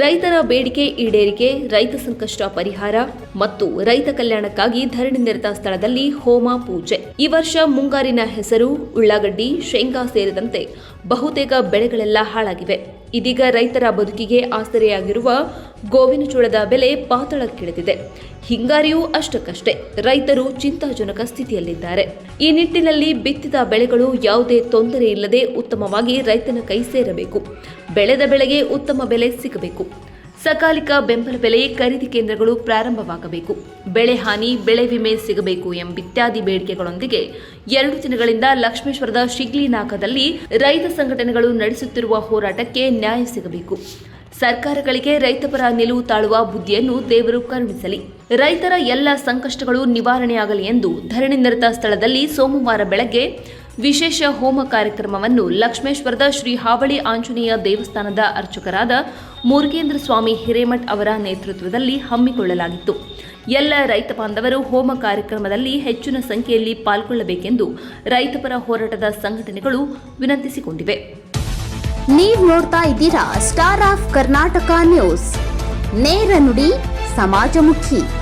ರೈತರ ಬೇಡಿಕೆ ಈಡೇರಿಕೆ, ರೈತ ಸಂಕಷ್ಟ ಪರಿಹಾರ ಮತ್ತು ರೈತ ಕಲ್ಯಾಣಕ್ಕಾಗಿ ಧರಣಿ ನಿರತ ಸ್ಥಳದಲ್ಲಿ ಹೋಮ ಪೂಜೆ. ಈ ವರ್ಷ ಮುಂಗಾರಿನ ಹೆಸರು ಉಳ್ಳಾಗಡ್ಡಿ, ಶೇಂಗಾ ಸೇರಿದಂತೆ ಬಹುತೇಕ ಬೆಳೆಗಳೆಲ್ಲ ಹಾಳಾಗಿವೆ. ಇದೀಗ ರೈತರ ಬದುಕಿಗೆ ಆಸರೆಯಾಗಿರುವ ಗೋವಿನಜೋಳದ ಬೆಲೆ ಪಾತಾಳಕ್ಕಿಳಿದಿದೆ ಹಿಂಗಾರಿಯೂ ಅಷ್ಟಕ್ಕಷ್ಟೇ. ರೈತರು ಚಿಂತಾಜನಕ ಸ್ಥಿತಿಯಲ್ಲಿದ್ದಾರೆ. ಈ ನಿಟ್ಟಿನಲ್ಲಿ ಬಿತ್ತಿದ ಬೆಳೆಗಳು ಯಾವುದೇ ತೊಂದರೆ ಇಲ್ಲದೆ ಉತ್ತಮವಾಗಿ ರೈತನ ಕೈ ಸೇರಬೇಕು. ಬೆಳೆದ ಬೆಳೆಗೆ ಉತ್ತಮ ಬೆಲೆ ಸಿಗಬೇಕು. ಸಕಾಲಿಕ ಬೆಂಬಲ ಬೆಲೆ ಖರೀದಿ ಕೇಂದ್ರಗಳು ಪ್ರಾರಂಭವಾಗಬೇಕು. ಬೆಳೆ ಹಾನಿ, ಬೆಳೆ ವಿಮೆ ಸಿಗಬೇಕು ಎಂಬಿತ್ಯಾದಿ ಬೇಡಿಕೆಗಳೊಂದಿಗೆ ಎರಡು ದಿನಗಳಿಂದ ಲಕ್ಷ್ಮೇಶ್ವರದ ಶಿಗ್ಲಿ ನಾಕದಲ್ಲಿ ರೈತ ಸಂಘಟನೆಗಳು ನಡೆಸುತ್ತಿರುವ ಹೋರಾಟಕ್ಕೆ ನ್ಯಾಯ ಸಿಗಬೇಕು. ಸರ್ಕಾರಗಳಿಗೆ ರೈತಪರ ನಿಲುವು ತಾಳುವ ಬುದ್ಧಿಯನ್ನು ದೇವರು ಕರುಣಿಸಲಿ. ರೈತರ ಎಲ್ಲ ಸಂಕಷ್ಟಗಳು ನಿವಾರಣೆಯಾಗಲಿ ಎಂದು ಧರಣಿ ನಿರತ ಸ್ಥಳದಲ್ಲಿ ಸೋಮವಾರ ಬೆಳಗ್ಗೆ ವಿಶೇಷ ಹೋಮ ಕಾರ್ಯಕ್ರಮವನ್ನು ಲಕ್ಷ್ಮೇಶ್ವರದ ಶ್ರೀ ಹಾವಳಿ ಆಂಜನೇಯ ದೇವಸ್ಥಾನದ ಅರ್ಚಕರಾದ ಮುರುಗೇಂದ್ರ ಸ್ವಾಮಿ ಹಿರೇಮಠ್ ಅವರ ನೇತೃತ್ವದಲ್ಲಿ ಹಮ್ಮಿಕೊಳ್ಳಲಾಗಿತ್ತು. ಎಲ್ಲ ರೈತ ಬಾಂಧವರು ಹೋಮ ಕಾರ್ಯಕ್ರಮದಲ್ಲಿ ಹೆಚ್ಚಿನ ಸಂಖ್ಯೆಯಲ್ಲಿ ಪಾಲ್ಗೊಳ್ಳಬೇಕೆಂದು ರೈತಪರ ಹೋರಾಟದ ಸಂಘಟನೆಗಳು ವಿನಂತಿಸಿಕೊಂಡಿವೆ. ನೀವು ನೋಡ್ತಾ ಇದ್ದೀರಾ ಸ್ಟಾರ್ ಆಫ್ ಕರ್ನಾಟಕ ನ್ಯೂಸ್ ನೇರ ನುಡಿ, ಸಮಾಜಮುಖಿ.